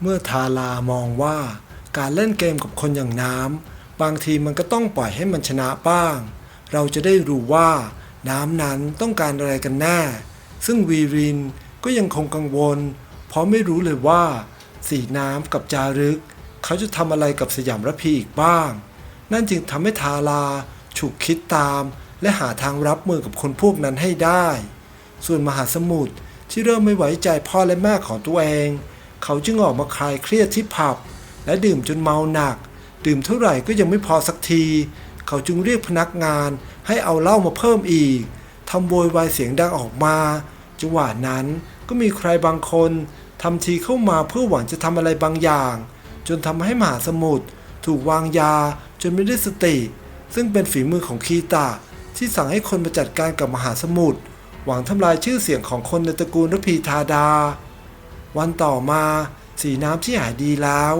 เมื่อทารามองว่าการเล่นเกมกับคนอย่างน้ำบางทีมันก็ต้องปล่อยให้มันชนะบ้าง เราจะได้รู้ว่าน้ำนั้นต้องการอะไรกันแน่ ซึ่งวีรินก็ยังคงกังวล เพราะไม่รู้เลยว่า สีน้ำกับจารึก เขาจะทำอะไรกับสยามระพีอีกบ้าง นั่นจึงทำให้ทาราฉุกคิดตาม และหาทางรับมือกับคนพวกนั้นให้ได้ ส่วนมหาสมุทรที่เริ่มไม่ไว้ใจพ่อและแม่ของตัวเอง เขาจึงออกมาคลายเครียดที่ผับ และดื่มจนเมาหนัก ดื่มเท่าไหร่ก็ยังไม่พอสักที เขาจึงเรียกพนักงานให้เอาเหล้ามาเพิ่มอีกทำโวยวายเสียงดังออกมาจังหวะนั้นก็มีใครบางคนทำทีเข้ามาเพื่อหวังจะทำอะไรบางอย่าง จนทำให้มหาสมุทรถูกวางยาจนไม่ได้สติ ซึ่งเป็นฝีมือของคีตะที่สั่งให้คนมาจัดการกับมหาสมุทรหวังทำลายชื่อเสียงของคนในตระกูลรพีธาดา วันต่อมาสีน้ำที่หายดีแล้ว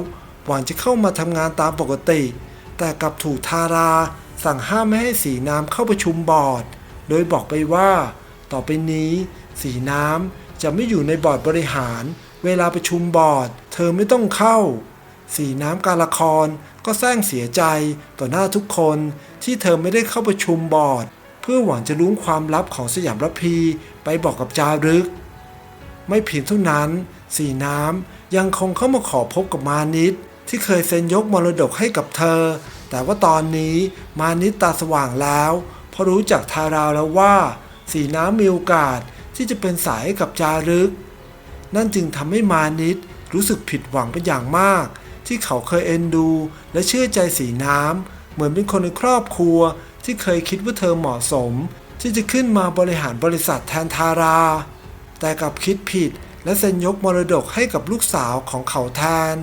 หวังจะเข้ามาทำงานตามปกติ แต่กลับถูกทาราสั่งห้ามไม่ให้สีน้ำเข้าประชุมบอร์ด โดยบอกไปว่า ต่อไปนี้ สีน้ำจะไม่อยู่ในบอร์ดบริหาร เวลาประชุมบอร์ด เธอไม่ต้องเข้า สีน้ำการละครก็แซงเสียใจต่อหน้าทุกคนที่เธอไม่ได้เข้าประชุมบอร์ด เพื่อหวังจะรู้ความลับของสยามระพีไปบอกกับจารึก ไม่เพียงเท่านั้น สีน้ำยังคงเข้ามาขอพบกับมานิดที่เคยเซ็นยกมรดกให้กับเธอ แต่ว่าตอนนี้มานิดตาสว่างแล้ว เพราะรู้จักทาราแล้วว่า สีน้ำมีโอกาสที่จะเป็นสายให้กับจารึก นั่นจึงทำให้มานิดรู้สึกผิดหวังเป็นอย่างมาก ที่เขาเคยเอ็นดู และเชื่อใจสีน้ำเหมือนเป็นคนในครอบครัว ที่เคยคิดว่าเธอเหมาะสม ที่จะขึ้นมาบริหารบริษัทแทนทารา แต่กลับคิดผิด และเซ็นยกมรดกให้กับลูกสาวของเขาแทน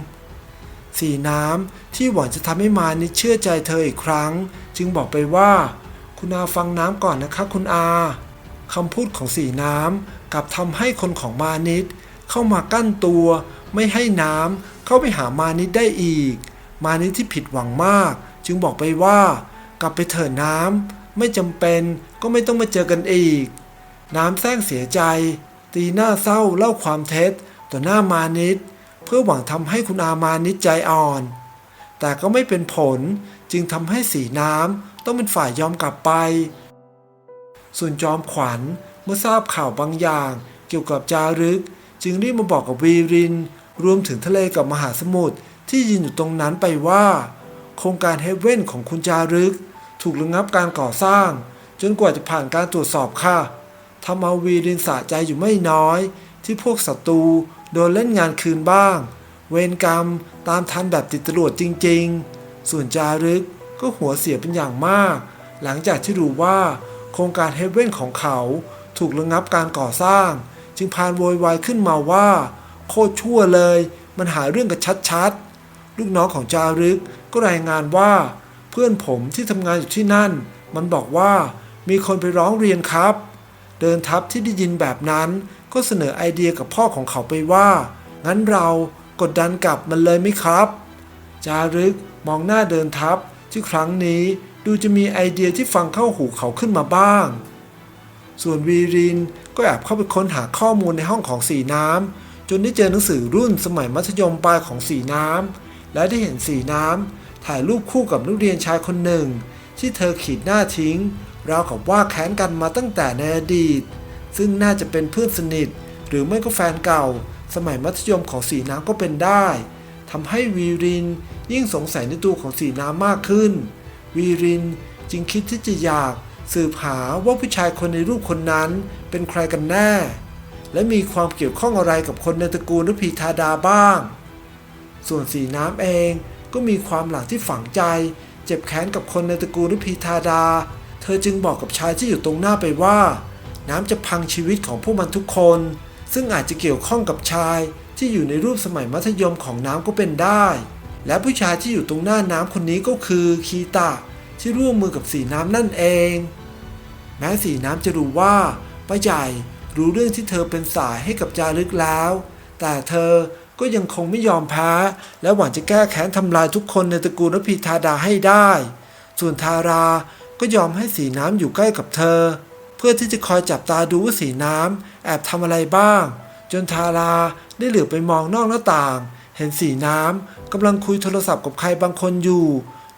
สีน้ำที่หวังจะทำให้มานิเชื่อใจเธออีกครั้ง จึงบอกไปว่า คุณอาฟังน้ำก่อนนะคะคุณอาคำพูดของสีน้ำกลับทำให้คนของมานิดเข้ามากั้นตัว ไม่ให้น้ำเข้าไปหามานิดได้อีก มานิดที่ผิดหวังมาก จึงบอกไปว่า กลับไปเถิดน้ำไม่จำเป็นก็ไม่ต้องมาเจอกันอีก น้ำแซงเสียใจ ตีหน้าเศร้าเล่าความเท็จต่อหน้ามานิดเพื่อหวังทำให้คุณอามานิดใจอ่อน แต่ก็ไม่เป็นผลจึงทำให้สีน้ำต้องเป็นฝ่ายยอมกลับไป ส่วนจอมขวัญเมื่อทราบข่าวบางอย่างเกี่ยวกับจารึก จึงรีบมาบอกกับวีริน รวมถึงทะเลกับมหาสมุทรที่ยืนอยู่ตรงนั้นไปว่า โครงการเฮเว่นของคุณจารึก ถูกระงับการก่อสร้าง จนกว่าจะผ่านการตรวจสอบค่ะ ทำเอาวีรินสะใจอยู่ไม่น้อย ที่พวกศัตรูโดนเล่นงานคืนบ้าง เวรกรรมตามทันแบบติดตรวจจริง ๆ ส่วนจารึกก็หัวเสียเป็นอย่างมาก หลังจากที่รู้ว่าโครงการเฮเว่นของเขาถูกระงับการก่อสร้าง จึงพานโวยวายขึ้นมาว่า โคตรชั่วเลย มันหาเรื่องกันชัดๆ ลูกน้องของจารึกก็รายงานว่า เพื่อนผมที่ทำงานอยู่ที่นั่น มันบอกว่ามีคนไปร้องเรียนครับ เดินทัพที่ได้ยินแบบนั้น ก็เสนอไอเดียกับพ่อของเขาไปว่า งั้นเรากดดันกลับมันเลยไหมครับ จารึกมองหน้าเดินทัพที่ครั้งนี้ดูจะมีไอเดียที่ฟังเข้าหูเขาขึ้นมาบ้าง ส่วนวีรินก็แอบเข้าไปค้นหาข้อมูลในห้องของสีน้ำจนได้เจอหนังสือรุ่นสมัยมัธยมปลายของสีน้ำและได้เห็นสีน้ำถ่ายรูปคู่กับนักเรียนชายคนหนึ่ง ที่เธอขีดหน้าทิ้ง ราวกับว่าแค้นกันมาตั้งแต่ในอดีต ซึ่งน่าจะเป็นเพื่อนสนิท หรือไม่ก็แฟนเก่า สมัยมัธยมของสีน้ำก็เป็นได้ทำให้วีรินยิ่งสงสัยในตัวของสีน้ำมากขึ้น วีรินจึงคิดที่จะอยากสืบหาว่าผู้ชายคนในรูปคนนั้นเป็นใครกันแน่ และมีความเกี่ยวข้องอะไรกับคนในตระกูลรพีธาดาบ้าง ส่วนสีน้ำเองก็มีความหลังที่ฝังใจ เจ็บแค้นกับคนในตระกูลรพีธาดา เธอจึงบอกกับชายที่อยู่ตรงหน้าไปว่า น้ำจะพังชีวิตของพวกมันทุกคน ซึ่งอาจจะเกี่ยวข้องกับชายที่อยู่ในรูปสมัยมัธยมของน้ำก็เป็นได้ และผู้ชายที่อยู่ตรงหน้าน้ำคนนี้ก็คือคีตะที่ร่วมมือกับสีน้ำนั่นเอง แม้สีน้ำจะรู้ว่าป้าใหญ่รู้เรื่องที่เธอเป็นสายให้กับจารึกแล้ว แต่เธอก็ยังคงไม่ยอมแพ้ และหวังจะแก้แค้นทำลายทุกคนในตระกูลรพีธาดาให้ได้ ส่วนทารา ก็ยอมให้สีน้ำอยู่ใกล้กับเธอ เพื่อที่จะคอยจับตาดูว่าสีน้ำแอบทำอะไรบ้าง จนทาราได้เหลือไปมองนอกหน้าต่าง เห็นสีน้ำกำลังคุยโทรศัพท์กับใครบางคนอยู่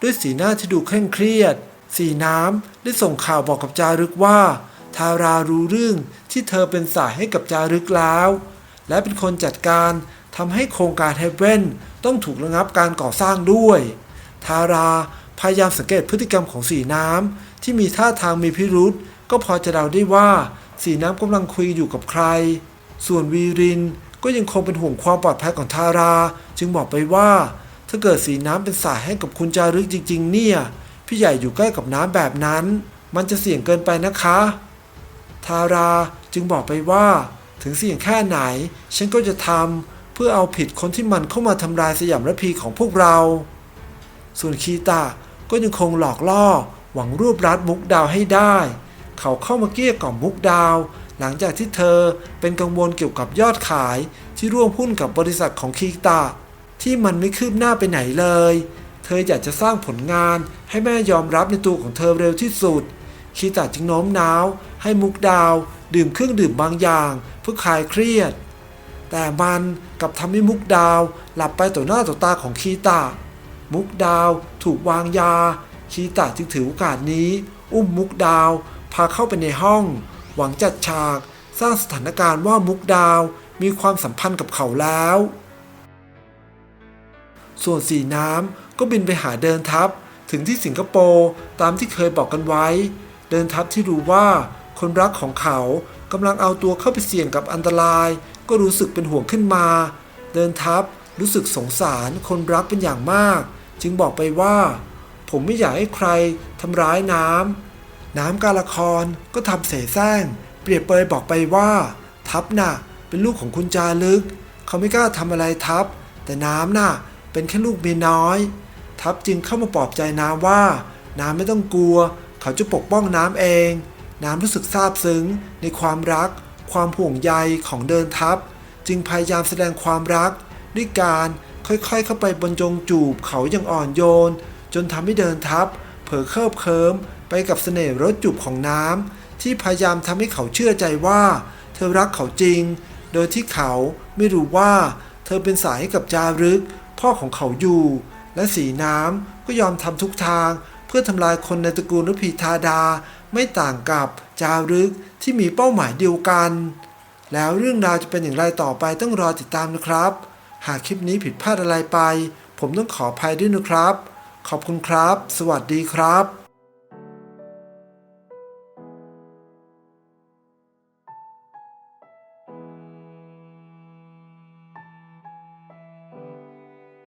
ด้วยสีหน้าที่ดูเคร่งเครียด สีน้ำได้ส่งข่าวบอกกับจารึกว่า ทารารู้เรื่องที่เธอเป็นสายให้กับจารึกแล้ว และเป็นคนจัดการทำให้โครงการเฮเว่นต้องถูกระงับการก่อสร้างด้วย ทารา พยายามสังเกตพฤติกรรมของสีน้ำที่มีท่าทางมีพิรุษก็พอจะเดาได้ว่าสีน้ำกำลังคุยอยู่กับใคร ส่วนวีรินก็ยังคงเป็นห่วงความปลอดภัยของทารา จึงบอกไปว่า ถ้าเกิดสีน้ำเป็นสายให้กับคุณจารึกจริง ๆ เนี่ย พี่ใหญ่อยู่ใกล้กับน้ำแบบนั้น มันจะเสี่ยงเกินไปนะคะ ทาราจึงบอกไปว่า ถึงเสี่ยงแค่ไหน ฉันก็จะทำเพื่อเอาผิดคนที่มันเข้ามาทำลายสยามระพีของพวกเรา ส่วนคีตา ก็ยังคงหลอกล่อ หวังรวบรัดมุกดาวให้ได้ เขาเข้ามาเกลี้ยกล่อมมุกดาว หลังจากที่เธอเป็นกังวลเกี่ยวกับยอดขายที่ร่วมหุ้นกับบริษัทของคีตาที่มันไม่คืบหน้าไปไหนเลย เธออยากจะสร้างผลงานให้แม่ยอมรับในตัวของเธอเร็วที่สุด คีตาจึงโน้มน้าว ให้มุกดาว ดื่มเครื่องดื่มบางอย่าง เพื่อคลายเครียด แต่มันกลับทำให้มุกดาว หลับไปต่อหน้าต่อตาของคีตา มุกดาวถูกวางยาคีตาจึงถือโอกาสนี้ อุ้มมุกดาว พาเข้าไปในห้อง หวังจัดฉาก สร้างสถานการณ์ว่ามุกดาวมีความสัมพันธ์กับเขาแล้ว ส่วนสีน้ำก็บินไปหาเดินทัพ ถึงที่สิงคโปร์ตามที่เคยบอกกันไว้ เดินทัพที่รู้ว่าคนรักของเขากำลังเอาตัวเข้าไปเสี่ยงกับอันตราย ก็รู้สึกเป็นห่วงขึ้นมา เดินทัพ รู้สึกสงสารคนรักเป็นอย่างมาก จึงบอกไปว่า ผมไม่อยากให้ใครทำร้ายน้ำ น้ำการละครก็ทำเสแสร้ง เปรียบเปรยบอกไปว่า ทัพน่ะ เป็นลูกของคุณจารึก เขาไม่กล้าทำอะไรทัพแต่น้ำน่ะ เป็นแค่ลูกเมียน้อย ทัพจึงเข้ามาปลอบใจน้ำว่า น้ำไม่ต้องกลัว เขาจะปกป้องน้ำเอง น้ำรู้สึกซาบซึ้งในความรัก ความห่วงใยของเดินทัพจึงพยายามแสดงความรัก ด้วยการค่อยๆเข้าไปบรรจงจูบเขาอย่างอ่อนโยน จนทำให้เดินทัพเผลอเคิบเคิมไปกับเสน่ห์รสจูบของน้ำที่พยายามทำให้เขาเชื่อใจว่า เธอรักเขาจริง โดยที่เขาไม่รู้ว่า เธอเป็นสายให้กับจารึก พ่อของเขาอยู่ และสีน้ำก็ยอมทำทุกทาง เพื่อทำลายคนในตระกูลรพีธาดาไม่ต่างกับจารึกที่มีเป้าหมายเดียวกัน แล้วเรื่องราวจะเป็นอย่างไรต่อไปต้องรอติดตามนะครับ หากคลิปนี้ผิดพลาดอะไรไป ผมต้องขออภัยด้วยนะครับ ขอบคุณครับ สวัสดีครับ